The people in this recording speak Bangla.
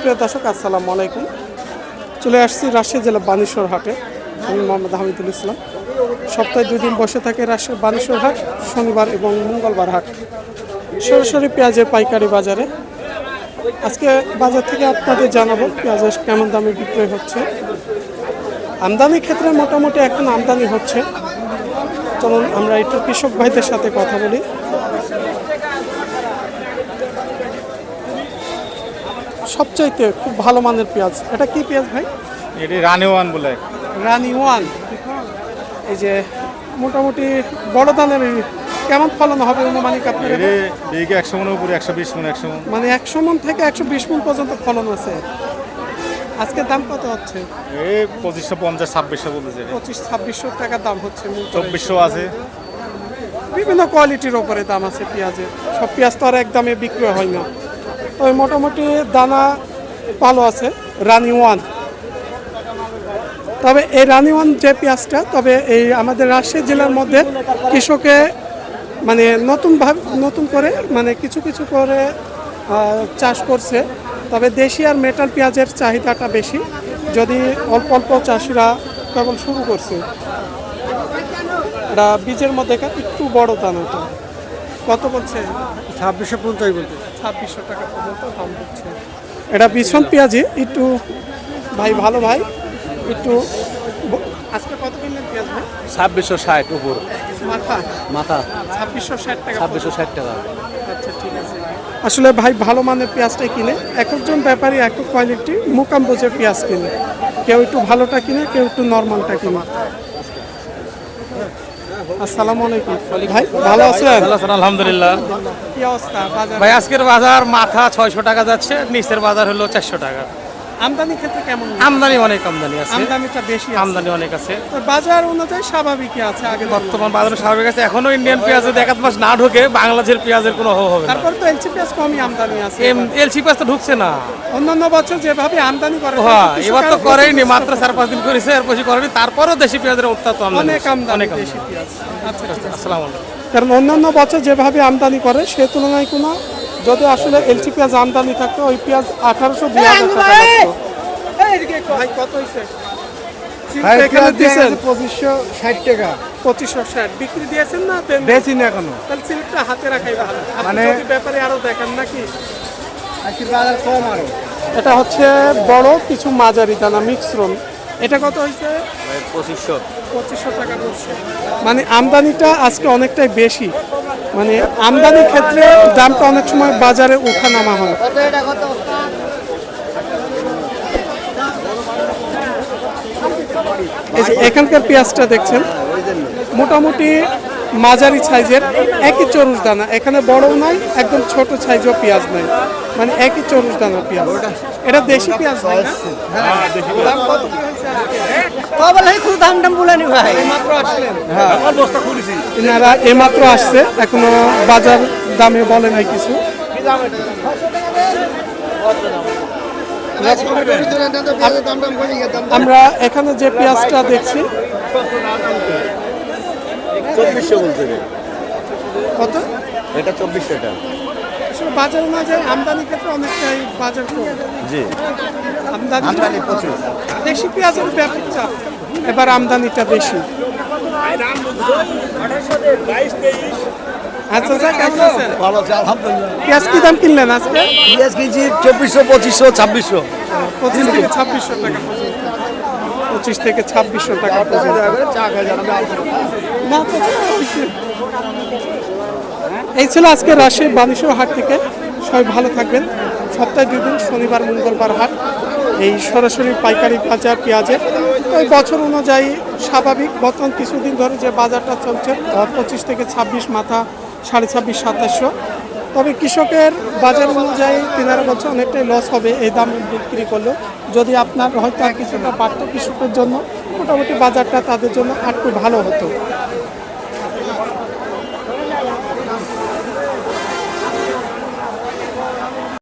সুপ্রিয় দর্শক, আসসালামু আলাইকুম। চলে আসছি রাজশাহী জেলা বানেশ্বর হাটে, আমি মোহাম্মদ হামিদুল ইসলাম। সপ্তাহে দুই দিন বসে থাকে রাজশাহী বানেশ্বর হাট, শনিবার এবং মঙ্গলবার হাট। সরাসরি পেঁয়াজের পাইকারি বাজারে। আজকে বাজার থেকে আপনাদের জানাব পেঁয়াজের কেমন দামে বিক্রয় হচ্ছে। আমদানির ক্ষেত্রে মোটামুটি এখন আমদানি হচ্ছে। চলুন আমরা একটু কৃষক ভাইদের সাথে কথা বলি। সবচাইতে খুব ভালো মানের পেঁয়াজ। এটা কি পেঁয়াজ ভাই? এটি রানি ওয়ান বলে। রানি ওয়ান। এই যে মোটামুটি বড় দানের কেমন ফলন হবে অনুমানিক আপনার? বিঘে একশো মনের উপরে একশো বিশ মন একশো মন। মানে একশো মন থেকে একশো বিশ মন পর্যন্ত ফলন আছে। আজকে দাম কত হচ্ছে? এই পঁচিশশো পঞ্চাশ ছাব্বিশশো বলতেছে। পঁচিশ ছাব্বিশশো টাকা দাম হচ্ছে। চব্বিশশো আছে। বিভিন্ন কোয়ালিটির ওপরে দাম আছে পেঁয়াজের। সব পেঁয়াজ তো আর এক দামে বিক্রি হয় না। তবে মোটামুটি দানা ভালো আছে রানি ওয়ান তবে এই রানি ওয়ান যে পেঁয়াজটা, তবে এই আমাদের রাজশাহী জেলার মধ্যে কৃষকে মানে নতুন ভাব, নতুন করে মানে কিছু কিছু করে চাষ করছে। তবে দেশি আর মেটাল পেঁয়াজের চাহিদাটা বেশি। যদি অল্প অল্প চাষিরা কেবল শুরু করছে, এটা বীজের মধ্যে একটু বড় দানাটা কত বলছে? ছাব্বিশশো পঞ্চাশ বলতে ছাব্বিশশো টাকা পর্যন্ত দাম হচ্ছে এটা ভীষণ পেঁয়াজি একটু ভাই ভালো ভাই। একটু আজকে কত কিনলেন পেঁয়াজ ভাই? ছাব্বিশশো ষাট উপর। মাথা? মাথা। ছাব্বিশশো ষাট টাকা ছাব্বিশশো ষাট টাকা। আচ্ছা ঠিক আছে। আসলে ভাই ভালো মানের পেঁয়াজটাই কিনে এক একজন ব্যাপারী এক এক কোয়ালিটি মুকাম বুঝে পেঁয়াজ কিনে। কেউ একটু ভালোটা কিনে কেউ একটু নর্মালটা কিনে। আসসালামু আলাইকুম। ভাই ভালো আছেন? ভালো আছেন আলহামদুলিল্লাহ। কি অবস্থা? বাজার? ভাই আজকের বাজার মাথা ছয়শো টাকা যাচ্ছে নিচের বাজার হলো চারশো টাকা। আমদানি ক্ষেত্রে কেমন? আমদানি অনেক আমদানি আছে। আমদানিটা বেশি আমদানি অনেক আছে। তো বাজার অনুযায়ী স্বাভাবিকই আছে আগে বর্তমান বাজারে স্বাভাবিক আছে। এখনও ইন্ডিয়ান পেঁয়াজ যদি এক মাস না ঢোকে বাংলাদেশের পেঁয়াজের কোনো অভাব হবে তারপর তো এলসি পেঁয়াজ কমই আমদানি আছে। এলসি পেঁয়াজ তো ঢুকছে না। অন্যান্য বছর যেভাবে আমদানি করে হ্যাঁ এবার তো আরও করেইনি মাত্র চার পাঁচ দিন করেছে আর বেশি করেনি। তারপরেও দেশি পেঁয়াজের আমদানি অনেক আমদানি অনেক দেশি পেঁয়াজ। আচ্ছা। আসসালামু আলাইকুম। কারণ অন্যান্য বছর যেভাবে আমদানি করে সে তুলনায় কোনো যদি আসলে এলসি পেঁয়াজ আমদানি থাকতো ওই পেঁয়াজ আঠারোশো দুই হাজার টাকা লাগতো। ভাই কত হয়েছে পঁচিশশো ষাট টাকা। পঁচিশশো ষাট। বিক্রি দিয়েছেন না এখনও। তাহলে সিলিপটা হাতে রাখাই ভালো। মানে ব্যাপারে আরও দেখেন নাকি? বাজার কম আরও। এটা হচ্ছে বড় কিছু মাঝারি দানা মিক্সরন এটা কত হয়েছে পঁচিশশো। পঁচিশশো টাকা পড়ছে মানে আমদানিটা আজকে অনেকটাই বেশি। মানে আমদানির ক্ষেত্রে দামটা অনেক সময় বাজারে উঠা নামা হয়। এই যে এখানকার পেঁয়াজটা দেখছেন মোটামুটি মাঝারি সাইজের একই চরুষ দানা। এখানে বড়ও নাই একদম ছোট সাইজও পেঁয়াজ নাই। মানে একই চরুষ দানা পেঁয়াজ। এটা দেশি পেঁয়াজ নাই না? বলেনি ভাই। এইমাত্র এনারা আসছে এখনও বাজার দামে বলে নাই কিছু। আমরা এখানে যে পেঁয়াজটা দেখছি চব্বিশশো বলতে কত? এটা চব্বিশশো টাকা। আসলে বাজার অনুযায়ী আমদানি ক্ষেত্রে অনেকটাই বাজার কম। জি। আমদানি আমদানি প্রচুর। দেশি পেঁয়াজের ব্যাপক চাপ এবার আমদানিটা বেশি। আচ্ছা স্যার কেমন আছেন? ভালো আছে আলহামদুলিল্লাহ। পেঁয়াজ কি দাম কিনলেন আজকে? পেঁয়াজ কেজি চব্বিশশো পঁচিশশো ছাব্বিশশো। পঁচিশ থেকে ছাব্বিশশো টাকা পঁচিশ থেকে ছাব্বিশশো টাকা পর্যন্ত। চা খাই না, পঁচিশ, পঁচিশ। এই ছিল আজকে রাজশাহী বানেশ্বর হাট থেকে। সবাই ভালো থাকবেন। সপ্তাহে দুই দিন, শনিবার, মঙ্গলবার হাট। এই সরাসরি পাইকারি বাজার পেঁয়াজের। ওই বছর অনুযায়ী স্বাভাবিক, বর্তমান কিছুদিন ধরে যে বাজারটা চলছে পঁচিশ থেকে ছাব্বিশ, মাথা সাড়ে ছাব্বিশ, সাতাশশো। তবে কৃষকের বাজার অনুযায়ী তিনারা বলছে অনেকটাই লস হবে, এই দাম বিক্রি করলেও। যদি আপনার হয়তো কিছুটা বাড়তো কৃষকের জন্য, মোটামুটি বাজারটা তাদের জন্য একটু ভালো হতো।